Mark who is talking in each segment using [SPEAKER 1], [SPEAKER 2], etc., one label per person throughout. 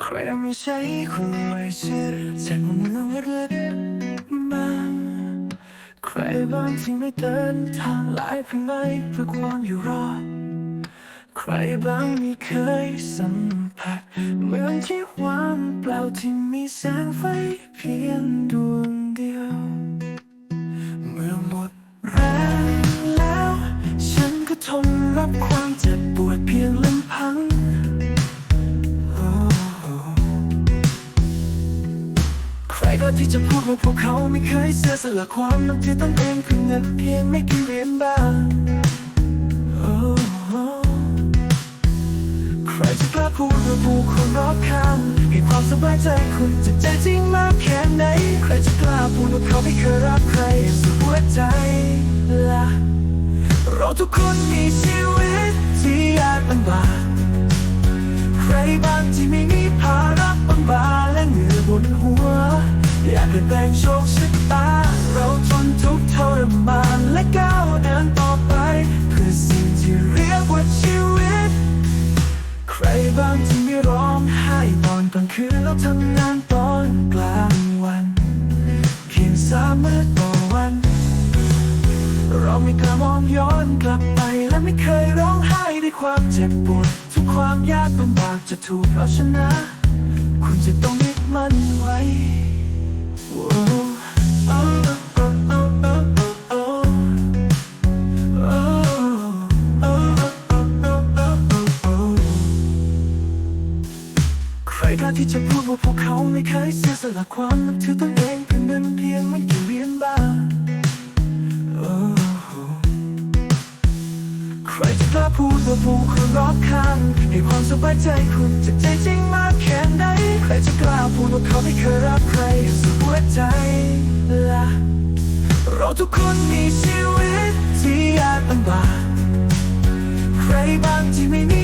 [SPEAKER 1] ใครไม่ใช่คนไม่เชื่อจากมุมมองเรื่องมาใครบางที่ไม่เดินทางหลายเพียงไรเพื่อความอยู่รอดใครบางไม่เคยสัมผัสเหมือนที่ว่างเปล่าที่มีแสงไฟเพียงดวง รก็ที่จะพูดว่าพวกเขาไม่เคยเสียสละความรักที่ต้องเองคือเงินเพียงไม่กี่เหรียญบาทใครจะกล้าพูดว่าผู้คนรอบข้างมีความสบายใจคุณจะใจจริงมากแค่ไหน ใครจะกล้าพูดว่าเขาไม่เคยรักใครสุดหัวใจล่ะเราทุกคนมีชีวิตที่ยากลำบากใครบางที่ไม่มีภาระบางบาและเหงื่อยบนหัว อยากเปลี่ยนแปลงโชคชะตา เราทนทุกข์ทรมานและก้าวเดินต่อไปเพื่อสิ่งที่เรียกว่าชีวิต ใครบางที่ไม่ร้องไห้ตอนกลางคืนแล้วทำงานตอนกลางวัน เพียงสามมื้อต่อวัน เราไม่กล้ามองย้อนกลับไปและไม่เคยร้องไห้ด้วยความเจ็บปวดทุกความยากลำบากจะถูกเอาชนะ คุณจะต้องยึดมัน ใครกล้าที่จะพูดว่าพวกเขาไม่เคยเสียสละความนับถือตัวเองเพื่อเงินเพียงไม่กี่เหรียญบาทโอ้โหใครจะกล้าพูดว่าผู้คนรอบข้างให้ความสบายใจคุณจะใจจริงมากแค่ไหนใครจะกล้าพูดว่าเขาไม่เคยรักใครสุดหัวใจล่ะเราทุกคนมีชีวิตที่ยากลำบากใครบางที่ไม่มี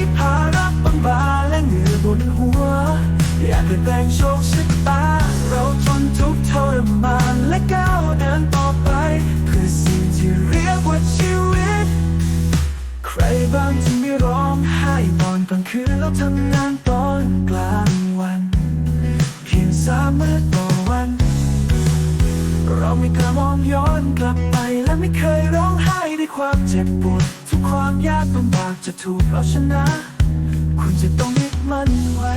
[SPEAKER 1] อยากเปลี่ยนแปลงโชคชะตา เราทนทุกข์ทรมานและก้าวเดินต่อไปเพื่อสิ่งที่เรียกว่าชีวิต ใครบางที่ไม่ร้องไห้ตอนกลางคืนแล้วทำงานตอนกลางวัน เพียงสามมื้อต่อวัน เราไม่กล้ามองย้อนกลับไปและไม่เคยร้องไห้ด้วยความเจ็บปวดทุกความยากลำบากจะถูกเอาชนะ คุณจะต้องยึดมันไว้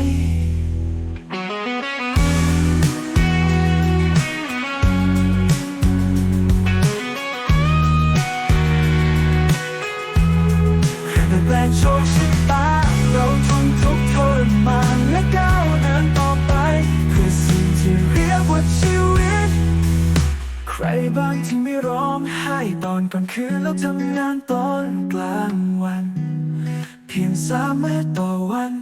[SPEAKER 1] โชคชะตา เราทนทุกข์ทรมานและก้าวเดินต่อไปเพื่อสิ่งที่เรียกว่าชีวิต ใครบ้างที่ไม่ร้องไห้ตอนกลางคืนแล้วทำงานตอนกลางวัน เพียงสามเมื้อต่อวัน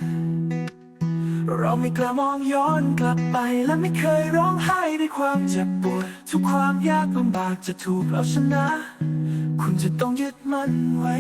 [SPEAKER 1] เราไม่กล้ามองย้อนกลับไปและไม่เคยร้องไห้ด้วยความเจ็บปวด ทุกความยากลำบากจะถูกเอาชนะ คุณจะต้องยึดมันไว้